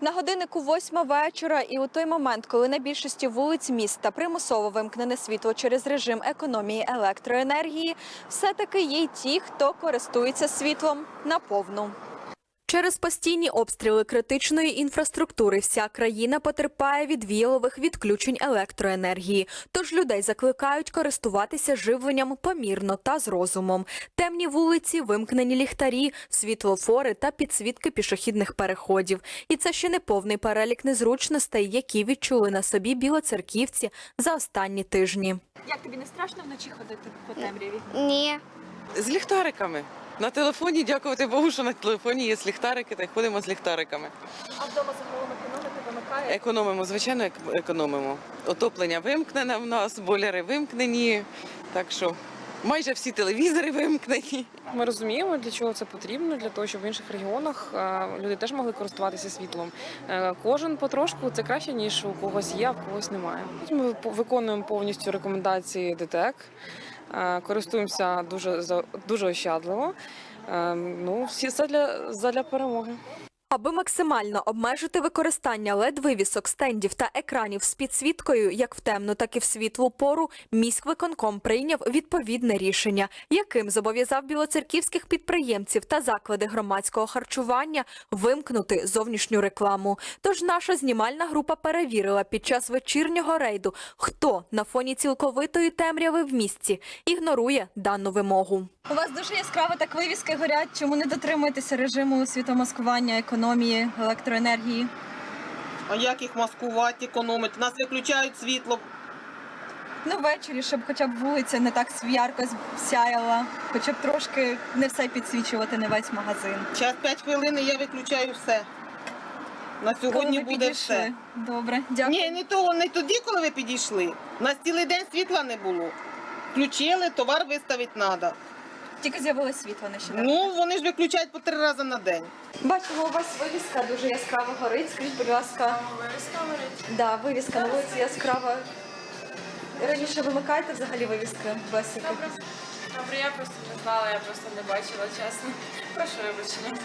На годиннику восьма вечора, і у той момент, коли на більшості вулиць міста примусово вимкнене світло через режим економії електроенергії, все-таки є й ті, хто користується світлом наповну. Через постійні обстріли критичної інфраструктури вся країна потерпає від віялових відключень електроенергії. Тож людей закликають користуватися живленням помірно та з розумом. Темні вулиці, вимкнені ліхтарі, світлофори та підсвітки пішохідних переходів. І це ще не повний перелік незручностей, які відчули на собі білоцерківці за останні тижні. Як тобі не страшно вночі ходити по темряві? Ні. З ліхтариками. На телефоні, дякувати Богу, що на телефоні є ліхтарики, та й ходимо з ліхтариками. А вдома загалом економити вимикає? Економимо, звичайно, ек- економимо. Отоплення вимкнене в нас, бойлери вимкнені. Так що майже всі телевізори вимкнені. Ми розуміємо, для чого це потрібно, для того, щоб в інших регіонах люди теж могли користуватися світлом. Е, Кожен потрошку це краще, ніж у когось є, а в когось немає. Ми виконуємо повністю рекомендації ДТЕК, користуємося дуже дуже ощадливо. Е, Ну, всі це для, задля перемоги. Аби максимально обмежити використання LED-вивісок, стендів та екранів з підсвіткою як в темну, так і в світлу пору, міськвиконком прийняв відповідне рішення, яким зобов'язав білоцерківських підприємців та заклади громадського харчування вимкнути зовнішню рекламу. Тож наша знімальна група перевірила під час вечірнього рейду, хто на фоні цілковитої темряви в місті ігнорує дану вимогу. У вас дуже яскраво так вивіски горять. Чому не дотримуєтеся режиму світомаскування, економії електроенергії? А як їх маскувати, економити? Нас виключають світло. Ну, ввечері, щоб хоча б вулиця не так ярко сяяла, хоча б трошки не все підсвічувати, не весь магазин. Час 5 хвилин і я виключаю все. На сьогодні Коли ви буде підійшли? все. Добре, дякую. Ні, не того, не тоді, коли ви підійшли. У нас цілий день світла не було. Включили, товар виставити треба. Тільки з'явилось світло нещодавно. Ну, вони ж виключають по три рази на день. Бачимо, у вас вивіска дуже яскраво горить. Скажіть, будь ласка. Вивіска горить? Да, вивіска на вулиці яскрава. Раніше вимикаєте взагалі вивіски в бесіки? Добре. Добре, я просто не знала, я просто не бачила, чесно. Прошу вибачення.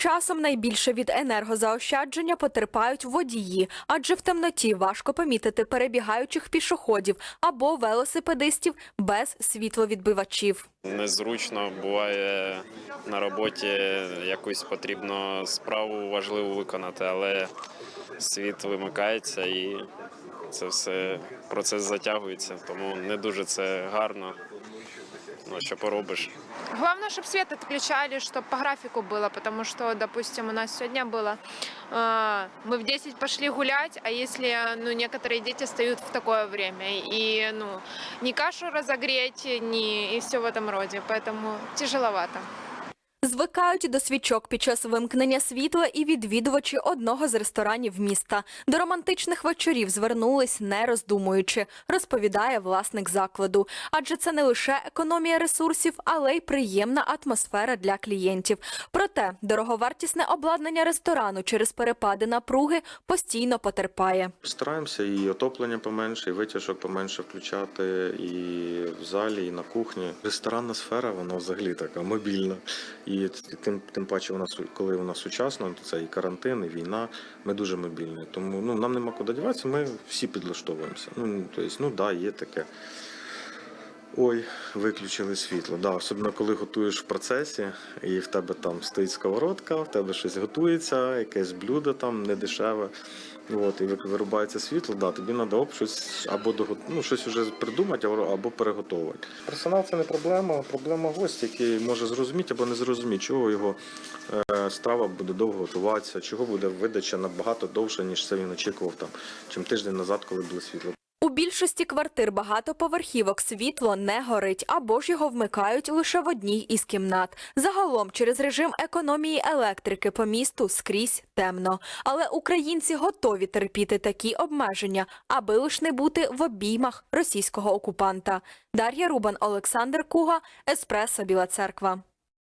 Часом найбільше від енергозаощадження потерпають водії, адже в темноті важко помітити перебігаючих пішоходів або велосипедистів без світловідбивачів. Незручно буває на роботі якусь потрібно справу важливу виконати, але світ вимикається і це все процес затягується, тому не дуже це гарно. Ну, що поробиш. Главное, чтобы свет отключали, чтобы по графику было, потому что, допустим, у нас сегодня было, э, мы в 10 пошли гулять, а если, ну, некоторые дети встают в такое время, и, ну, ни кашу разогреть, ни, и все в этом роде, поэтому тяжеловато. Звикають до свічок під час вимкнення світла і відвідувачі одного з ресторанів міста. До романтичних вечорів звернулись не роздумуючи, розповідає власник закладу. Адже це не лише економія ресурсів, але й приємна атмосфера для клієнтів. Проте дороговартісне обладнання ресторану через перепади напруги постійно потерпає. Стараємося і отоплення поменше, і витяжок поменше включати, і в залі, і на кухні. Ресторанна сфера, вона взагалі така мобільна. І тим, тим паче, вона коли вона сучасна, то це і карантин, і війна. Ми дуже мобільні. Тому ну, нам нема куди діватися, ми всі підлаштовуємося. Ну, тобто, ну да, є таке. Ой, виключили світло. Да, особливо коли готуєш в процесі, і в тебе там стоїть сковородка, в тебе щось готується, якесь блюдо там недешеве. От, і вирубається світло, да, тобі треба щось або дого- ну, щось вже придумати, або, або переготовувати. Персонал це не проблема, проблема гость, який може зрозуміти або не зрозуміти, чого його е, страва буде довго готуватися, чого буде видача набагато довше, ніж це він очікував там, чим тиждень назад, коли було світло. Більшості квартир багатоповерхівок світло не горить або ж його вмикають лише в одній із кімнат. Загалом через режим економії електрики по місту скрізь темно. Але українці готові терпіти такі обмеження, аби лиш не бути в обіймах російського окупанта. Дар'я Рубан, Олександр Куга, Еспресо Біла Церква.